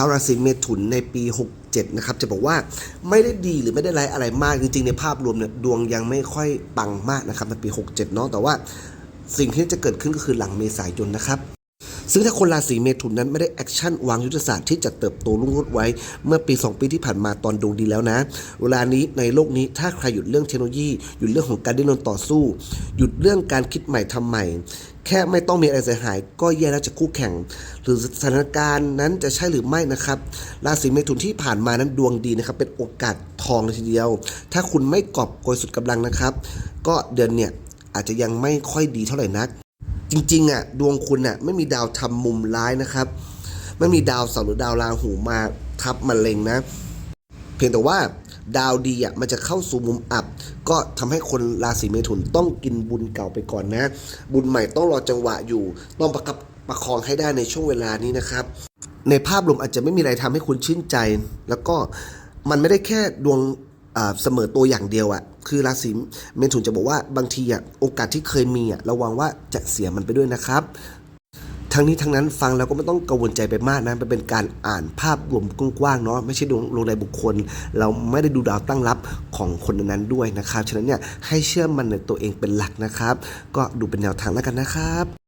าวราศีเมถุนในปี 67 นะครับ จะบอกว่าไม่ได้ดีหรือไม่ได้ไรอะไรมาก จริงๆ ในภาพรวมเนี่ยดวงยังไม่ค่อยปังมากนะครับในปี 67 เนาะแต่ว่าสิ่งที่จะเกิดขึ้นก็คือหลังเมษายนนะครับ ซึ่งถ้าคนราศีเมถุนนั้นไม่ได้แอคชั่นวางยุทธศาสตร์ที่จะเติบโตรุ่งโรจน์ไว้ เมื่อปี 2 ปีที่ผ่านมาตอนดวงดีแล้วนะ เวลานี้ในโลกนี้ถ้าใครหยุดเรื่องเทคโนโลยี หยุดเรื่องของการดิ้นรนต่อสู้ หยุดเรื่องการคิดใหม่ทำใหม่ แค่ไม่ต้องมีอะไรเสียหาย ก็แย่แล้วจะคู่แข่ง หรือสถานการณ์นั้นจะใช่หรือไม่นะครับ ราศีเมถุนที่ผ่านมานั้นดวงดีนะครับเป็นโอกาสทองเลยทีเดียว ถ้าคุณไม่กอบโกยสุดกำลังนะครับ ก็เดือนเนี่ยอาจจะยังไม่ค่อยดีเท่าไหร่นัก จริงๆอะดวงคุณอะไม่มีดาวทำมุมร้ายนะครับ ไม่มีดาวเสาร์หรือดาวราหูมาทับมาเล็งนะ เพียงแต่ว่าดาวดีอะมันจะเข้าสู่มุมอับ ก็ทำให้คนราศีเมถุนต้องกินบุญเก่าไปก่อนนะ บุญใหม่ต้องรอจังหวะอยู่ ต้องประคับประคองให้ได้ในช่วงเวลานี้นะครับ ในภาพรวมอาจจะไม่มีอะไรทำให้คุณชื่นใจ แล้วก็มันไม่ได้แค่ดวงเสมอตัวอย่างเดียวอะ่ะ คือราศีเมถุนจะบอกว่าบางทีอะโอกาสที่เคยมีอะระวังว่าจะเสียมันไปด้วยนะครับทั้งนี้ทั้งนั้นฟังแล้วก็ไม่ต้องกังวลใจไปมากนะมันเป็นการอ่านภาพรวมกว้างๆเนาะไม่ใช่ดวงลงในบุคคล เราไม่ได้ดูดาวตั้งรับของคนนั้นด้วยนะครับ ฉะนั้นเนี่ยให้เชื่อมันในตัวเองเป็นหลักนะครับ ก็ดูเป็นแนวทางแล้วกันนะครับ